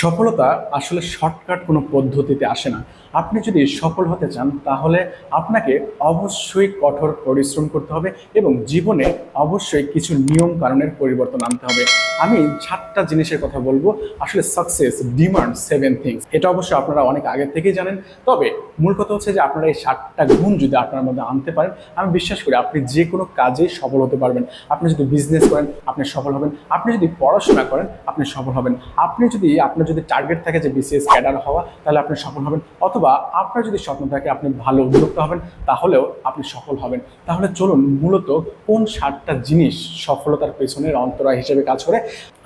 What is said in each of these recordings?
সফলতা আসলে শর্টকাট কোনো পদ্ধতিতে আসে না। আপনি যদি সফল হতে চান, তাহলে আপনাকে অবশ্যই কঠোর পরিশ্রম করতে হবে এবং জীবনে অবশ্যই কিছু নিয়ম কারণের পরিবর্তন আনতে হবে। আমি সাতটা জিনিসের কথা বলব। আসলে সাকসেস ডিমান্ড সেভেন থিংস এটা অবশ্যই আপনারা অনেক আগে থেকেই জানেন। তবে মূল কথা হচ্ছে যে, আপনারা এই সাতটা গুণ যদি আপনার মধ্যে আনতে পারেন, আমি বিশ্বাস করি আপনি যে কোনো কাজেই সফল হতে পারবেন। আপনি যদি বিজনেস করেন, আপনি সফল হবেন। আপনি যদি পড়াশোনা করেন, আপনি সফল হবেন। আপনি যদি আপনার যদি টার্গেট থাকে যে বিসিএস ক্যাডার হওয়া, তাহলে আপনি সফল হবেন। অথবা আপনার যদি স্বপ্ন থাকে আপনি ভালো উদ্যোক্তা হবেন, তাহলেও আপনি সফল হবেন। তাহলে চলুন মূলত কোন সাতটা জিনিস সফলতার পেছনের অন্তরায় হিসেবে কাজ করে,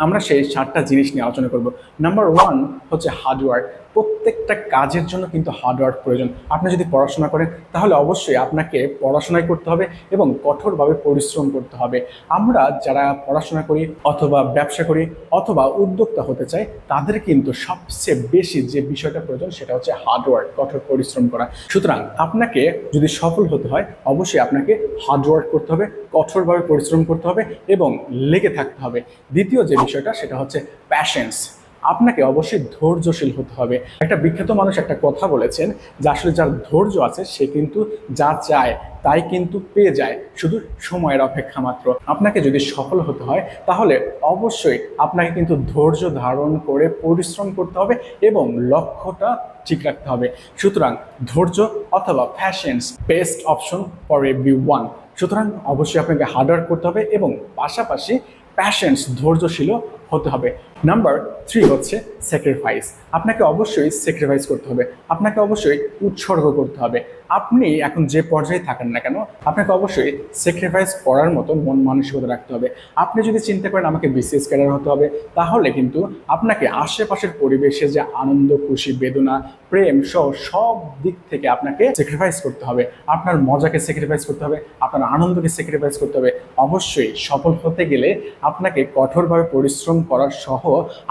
আমরা সেই সাতটা জিনিস নিয়ে আলোচনা করব। নাম্বার ওয়ান হচ্ছে হার্ডওয়ার্ক প্রত্যেকটা কাজের জন্য কিন্তু হার্ডওয়ার্ক প্রয়োজন। আপনি যদি পড়াশোনা করেন, তাহলে অবশ্যই আপনাকে পড়াশোনাই করতে হবে এবং কঠোরভাবে পরিশ্রম করতে হবে। আমরা যারা পড়াশোনা করি অথবা ব্যবসা করি অথবা উদ্যোক্তা হতে চাই, তাদের কিন্তু সবচেয়ে বেশি যে বিষয়টা প্রয়োজন, সেটা হচ্ছে হার্ডওয়ার্ক কঠোর পরিশ্রম করা। সুতরাং আপনাকে যদি সফল হতে হয়, অবশ্যই আপনাকে হার্ডওয়ার্ক করতে হবে, কঠোরভাবে পরিশ্রম করতে হবে এবং লেগে থাকতে হবে। দ্বিতীয় যে বিষয়টা, সেটা হচ্ছে প্যাশেন্স আপনাকে অবশ্যই ধৈর্যশীল হতে হবে। একটা বিখ্যাত মানুষ একটা কথা বলেছেন যে আসলে যার ধৈর্য আছে, সে কিন্তু যা চায় তাই কিন্তু পেয়ে যায়, শুধু সময়ের অপেক্ষা মাত্র। আপনাকে যদি সফল হতে হয়, তাহলে অবশ্যই আপনাকে কিন্তু ধৈর্য ধারণ করে পরিশ্রম করতে হবে এবং লক্ষ্যটা ঠিক রাখতে হবে। সুতরাং ধৈর্য অথবা patience best option for everyone সুতরাং অবশ্যই আপনাকে হার্ডওয়ার্ক করতে হবে এবং পাশাপাশি প্যাশেন্স ধৈর্যশীল হতে হবে। নাম্বার থ্রি হচ্ছে স্যাক্রিফাইস আপনাকে অবশ্যই স্যাক্রিফাইস করতে হবে। আপনাকে অবশ্যই উৎসর্গ করতে হবে। আপনি এখন যে পর্যায়ে থাকেন না কেন, আপনাকে অবশ্যই স্যাক্রিফাইস করার মতো মন মানসিকতা রাখতে হবে। আপনি যদি চিন্তা করেন আমাকে বিসিএস ক্যাডার হতে হবে, তাহলে কিন্তু আপনাকে আশেপাশের পরিবেশে যে আনন্দ, খুশি, বেদনা, প্রেম সহ সব দিক থেকে আপনাকে স্যাক্রিফাইস করতে হবে। আপনার মজাকে স্যাক্রিফাইস করতে হবে, আপনার আনন্দকে স্যাক্রিফাইস করতে হবে। অবশ্যই সফল হতে গেলে আপনাকে কঠোরভাবে পরিশ্রম করার সহ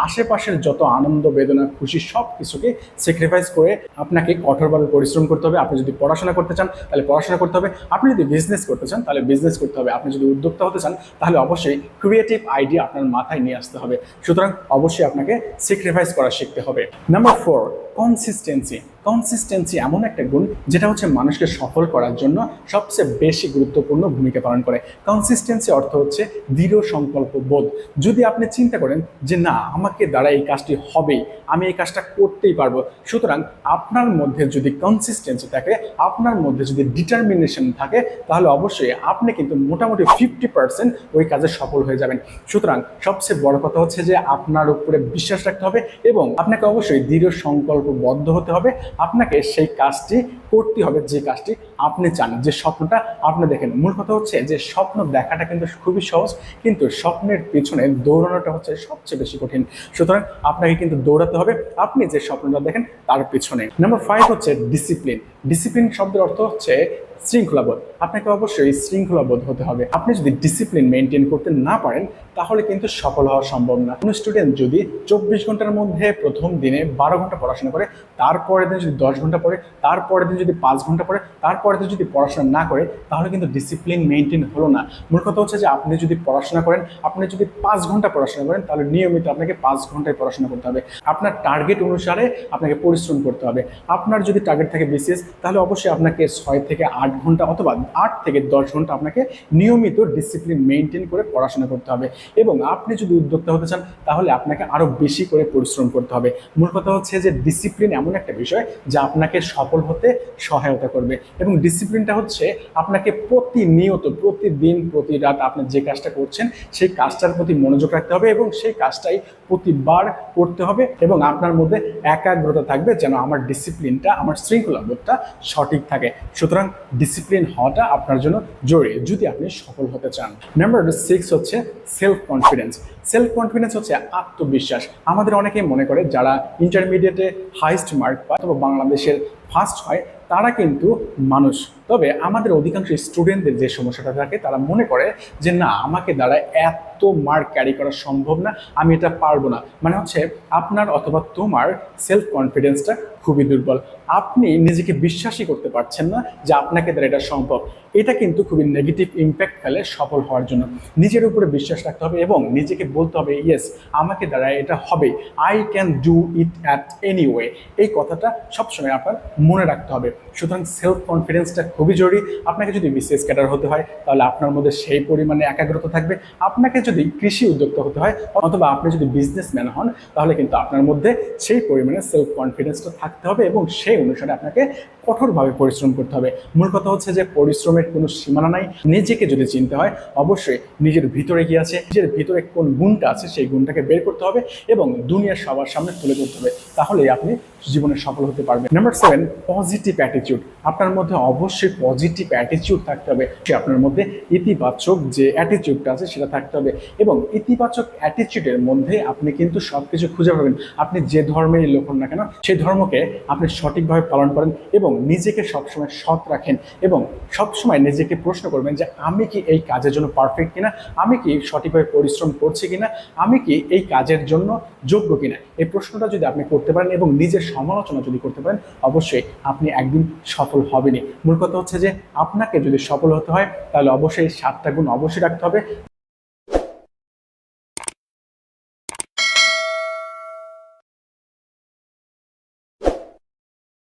আশেপাশের যত আনন্দ, বেদনা, খুশি সব কিছুকে স্যাক্রিফাইস করে আপনাকে কঠোরভাবে পরিশ্রম করতে হবে। আপনি যদি পড়াশোনা করতে চান, তাহলে পড়াশোনা করতে হবে। আপনি যদি বিজনেস করতে চান, তাহলে বিজনেস করতে হবে। আপনি যদি উদ্যোক্তা হতে চান, তাহলে অবশ্যই ক্রিয়েটিভ আইডিয়া আপনার মাথায় নিয়ে আসতে হবে। সুতরাং অবশ্যই আপনাকে স্যাক্রিফাইস করা শিখতে হবে। নাম্বার ফোর কনসিস্টেন্সি কনসিস্টেন্সি এমন একটা গুণ যেটা হচ্ছে মানুষকে সফল করার জন্য সবচেয়ে বেশি গুরুত্বপূর্ণ ভূমিকা পালন করে। কনসিস্টেন্সি অর্থ হচ্ছে দৃঢ় সংকল্প বোধ। যদি আপনি চিন্তা করেন যে না, আমাকে দ্বারা এই কাজটি হবেই, আমি এই কাজটা করতেই পারব, সুতরাং আপনার মধ্যে যদি কনসিস্টেন্সি থাকে, আপনার মধ্যে যদি ডিটারমিনেশন থাকে, তাহলে অবশ্যই আপনি কিন্তু মোটামুটি ফিফটি পার্সেন্ট ওই কাজে সফল হয়ে যাবেন। সুতরাং সবচেয়ে বড় কথা হচ্ছে যে আপনার উপরে বিশ্বাস রাখতে হবে এবং আপনাকে অবশ্যই দৃঢ় সংকল্পবদ্ধ হতে হবে। আপনাকে সেই কাজটি করতে হবে যে কাজটি আপনি চান, যে স্বপ্নটা আপনি দেখেন। মূল কথা হচ্ছে যে স্বপ্ন দেখাটা কিন্তু খুবই সহজ, কিন্তু স্বপ্নের পেছনে দৌড়ানোটা হচ্ছে সবচেয়ে বেশি কঠিন। সুতরাং আপনাকে কিন্তু দৌড়াতে হবে, আপনি যে স্বপ্নটা দেখেন তার পেছনে। নাম্বার ফাইভ হচ্ছে ডিসিপ্লিন ডিসিপ্লিন শব্দের অর্থ হচ্ছে শৃঙ্খলাবোধ। আপনাকে অবশ্যই শৃঙ্খলাবোধ হতে হবে। আপনি যদি ডিসিপ্লিন মেনটেন করতে না পারেন, তাহলে কিন্তু সফল হওয়া সম্ভব না। কোনো স্টুডেন্ট যদি চব্বিশ ঘণ্টার মধ্যে প্রথম দিনে বারো ঘণ্টা পড়াশোনা করে, তারপরের দিন যদি দশ ঘণ্টা পড়ে, তারপরের দিন যদি পাঁচ ঘণ্টা পড়ে তারপরের দিন যদি পড়াশোনা না করে, তাহলে কিন্তু ডিসিপ্লিন মেনটেন হলো না। মূল কথা হচ্ছে যে আপনি যদি পড়াশোনা করেন, আপনি যদি পাঁচ ঘণ্টা পড়াশোনা করেন, তাহলে নিয়মিত আপনাকে পাঁচ ঘন্টায় পড়াশোনা করতে হবে। আপনার টার্গেট অনুসারে আপনাকে পরিশ্রম করতে হবে। আপনার যদি টার্গেট থাকে বিসিএস তাহলে অবশ্যই আপনাকে ছয় থেকে আট ঘণ্টা অথবা আট থেকে দশ ঘণ্টা আপনাকে নিয়মিত ডিসিপ্লিন মেনটেন করে পড়াশোনা করতে হবে। এবং আপনি যদি উদ্যোক্তা হতে চান, তাহলে আপনাকে আরও বেশি করে পরিশ্রম করতে হবে। মূল কথা হচ্ছে যে ডিসিপ্লিন এমন একটা বিষয় যা আপনাকে সফল হতে সহায়তা করবে। এবং ডিসিপ্লিনটা হচ্ছে আপনাকে প্রতিনিয়ত, প্রতিদিন, প্রতি রাত আপনি যে কাজটা করছেন, সেই কাজটার প্রতি মনোযোগ রাখতে হবে এবং সেই কাজটাই প্রতিবার করতে হবে এবং আপনার মধ্যে একাগ্রতা থাকবে যেন আমার ডিসিপ্লিনটা আমার শৃঙ্খলাবোধটা সঠিক থাকে। সুতরাং ডিসিপ্লিন হওয়াটা আপনার জন্য জরুরি যদি আপনি সফল হতে চান। নাম্বার সিক্স হচ্ছে সেলফ কনফিডেন্স সেলফ কনফিডেন্স হচ্ছে আত্মবিশ্বাস। আমাদের অনেকেই মনে করে যারা ইন্টারমিডিয়েটে হাইস্ট মার্ক পায় অথবা বাংলাদেশের ফার্স্ট হয় তারা কিন্তু মানুষ। তবে আমাদের অধিকাংশ স্টুডেন্টদের যে সমস্যাটা থাকে, তারা মনে করে যে, না, আমাকে দ্বারা এত মার্ক ক্যারি করা সম্ভব না, আমি এটা পারব না। মানে হচ্ছে, আপনার অথবা তোমার সেলফ কনফিডেন্সটা খুবই দুর্বল। আপনি নিজেকে বিশ্বাসই করতে পারছেন না যে, আপনাকে দ্বারা এটা সম্ভব। এটা কিন্তু খুবই নেগেটিভ ইম্প্যাক্ট ফেলে সফল হওয়ার জন্য। নিজের উপরে বিশ্বাস রাখতে হবে এবং নিজেকে বলতে হবে ইয়েস আমাকে দ্বারা এটা হবে। I can do it at anyway এই কথাটা সবসময় আপনার মনে রাখতে হবে। সুতরাং সেলফ কনফিডেন্সটা খুবই জরুরি। আপনাকে যদি বিসিএস ক্যাডার হতে হয়, তাহলে আপনার মধ্যে সেই পরিমাণে একাগ্রতা থাকবে। আপনাকে যদি কৃষি উদ্যোক্তা হতে হয়, অথবা আপনি যদি বিজনেসম্যান হন, তাহলে কিন্তু আপনার মধ্যে সেই পরিমাণে সেলফ কনফিডেন্সটা থাকতে হবে এবং সেই অনুসারে আপনাকে কঠোরভাবে পরিশ্রম করতে হবে। মূল কথা হচ্ছে যে, পরিশ্রমের কোনো সীমানা নাই। নিজেকে যদি চিনতে হয়, অবশ্যই নিজের ভিতরে কি আছে, নিজের ভিতরে কোন গুণটা আছে, সেই গুণটাকে বের করতে হবে এবং দুনিয়ার সবার সামনে তুলে ধরতে হবে। তাহলেই আপনি জীবনে সফল হতে পারবেন। নাম্বার সেভেন পজিটিভ অ্যাটিটিউড আপনার মধ্যে অবশ্যই পজিটিভ অ্যাটিটিউড থাকতে হবে, সে আপনার মধ্যে ইতিবাচক যে অ্যাটিটিউডটা আছে সেটা থাকতে হবে এবং ইতিবাচক অ্যাটিটিউডের মধ্যে আপনি কিন্তু সব কিছু খুঁজে পাবেন। আপনি যে ধর্মেরই লোক হন না কেন সেই ধর্মকে আপনি সঠিকভাবে পালন করেন এবং নিজেকে সবসময় সৎ রাখেন এবং সবসময় নিজেকে প্রশ্ন করবেন যে আমি কি এই কাজের জন্য পারফেক্ট কিনা? আমি কি সঠিকভাবে পরিশ্রম করছি কিনা? আমি কি এই কাজের জন্য যোগ্য কিনা? এই প্রশ্নটা যদি আপনি করতে পারেন এবং নিজের সমালোচনা যদি করতে পারেন, অবশ্যই আপনি একদিন সফল হবেনই। মূল কথা হচ্ছে যে আপনাকে যদি সফল হতে হয় তাহলে অবশ্যই সাতটা গুণ অবশ্যই রাখতে হবে।